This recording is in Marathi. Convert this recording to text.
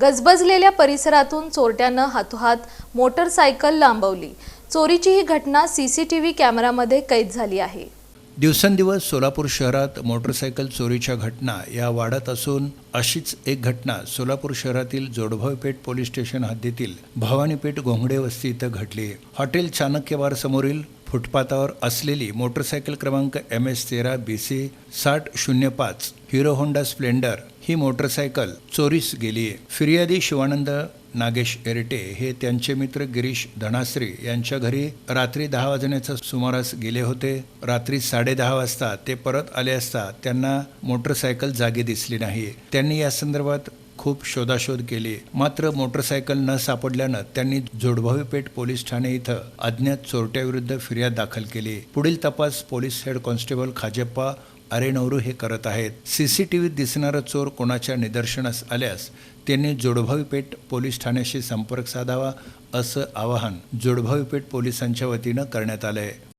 गजबजलेल्या परिसरातून चोरट्यानं हातोहात मोटरसायकल लांबवली. चोरीची ही घटना सीसीटीव्ही कॅमेरामध्ये कैद झाली आहे. दिवसेंदिवस सोलापूर शहरात मोटरसायकल चोरीच्या घटना या वाढत असून अशीच एक घटना सोलापूर शहरातील जोडभावपेठ पोलीस स्टेशन हद्दीतील भवानीपेठ घोंगडे वस्ती इथं घडली. हॉटेल चाणक्यवार समोरील फुटपाथावर असलेली मोटरसायकल क्रमांक एम एस तेरा बी सी साठ शून्य पाच हिरो होंडा स्प्लेंडर ही मोटरसायकल चोरीस गेली फिर्यादी शिवानंद नागेश एरटे हे त्यांचे मित्र गिरीश धनाश्री यांच्या घरी रात्री दहा वाजण्याच्या सुमारास गेले होते. रात्री साडेदहा वाजता ते परत आले असता त्यांना मोटरसायकल जागी दिसली नाही. त्यांनी या संदर्भात खूप शोधाशोध केली. मात्र मोटरसायकल न सापडल्यानं त्यांनी जोडभावी पेठ पोलीस ठाणे इथं अज्ञात चोरट्याविरुद्ध फिर्याद दाखल केली. पुढील तपास police head constable Khajeppa Arenavaru हे करत आहेत. सी सी टी व्हीत दिसणारा चोर कोणाच्या निदर्शनास आल्यास त्यांनी जोडभावी पेठ पोलीस ठाण्याशी संपर्क साधावा असं आवाहन जोडभावी पेठ पोलिसांच्या वतीनं करण्यात आलं आहे